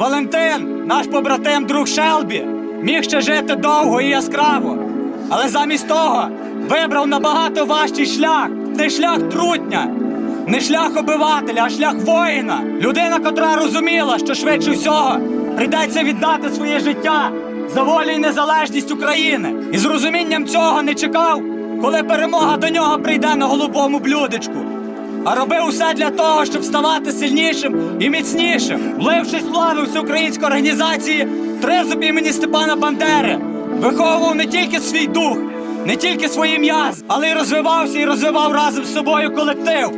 Валентин, наш побратим друг Шелбі, міг ще жити довго і яскраво, але замість того вибрав набагато важчий шлях. Це шлях трутня, не шлях обивателя, а шлях воїна. Людина, котра розуміла, що швидше всього прийдеться віддати своє життя за волю і незалежність України. І з розумінням цього не чекав, коли перемога до нього прийде на голубому блюдечку а робив усе для того, щоб ставати сильнішим і міцнішим, влившись в лави всеукраїнської організації Тризуб імені Степана Бандери, виховував не тільки свій дух, не тільки свої м'язи, але й розвивався і розвивав разом з собою колектив.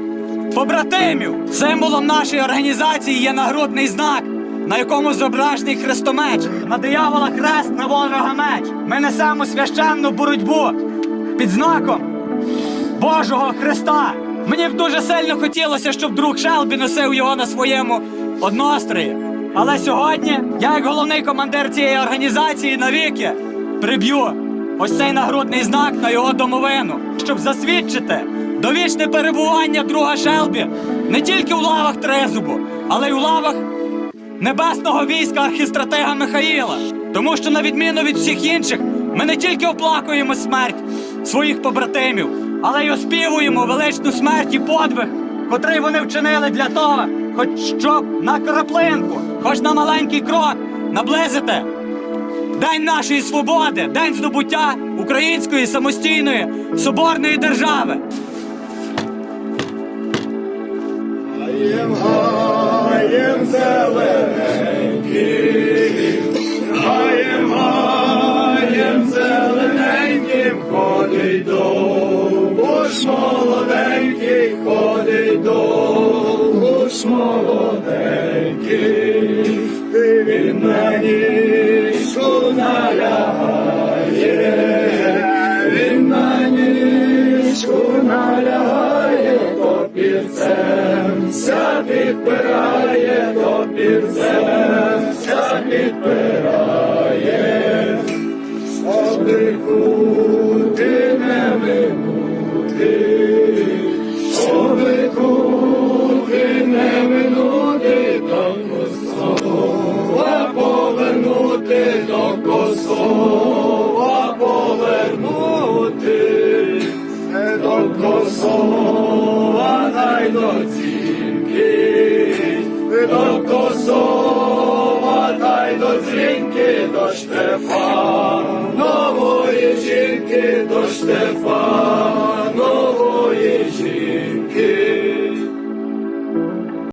Побратимів символом нашої організації є нагрудний знак, на якому зображений хрестомеч, на диявола хрест, на ворога меч. Ми несемо священну боротьбу під знаком Божого Христа. Мені б дуже сильно хотілося, щоб друг Шелбі носив його на своєму однострої. Але сьогодні я, як головний командир цієї організації, навіки приб'ю ось цей нагрудний знак на його домовину, щоб засвідчити довічне перебування друга Шелбі не тільки у лавах Трезубу, але й у лавах небесного війська архістратега Михаїла. Тому що, на відміну від всіх інших, ми не тільки оплакуємо смерть своїх побратимів, але й оспівуємо величну смерть і подвиг, котрий вони вчинили для того, хоч щоб на краплинку, хоч на маленький крок наблизити День нашої свободи, день здобуття української самостійної соборної держави. Гаєм, гаєм зелененьким, ж молоденький, він на ніжку налягає, він на ніжку налягає, топірцем ся підпирає, топірцем ся підпирає, щоби кути не минути, косова дай до дзвінки, до косова дай до дзвінки, до Штефанової жінки, до Штефанової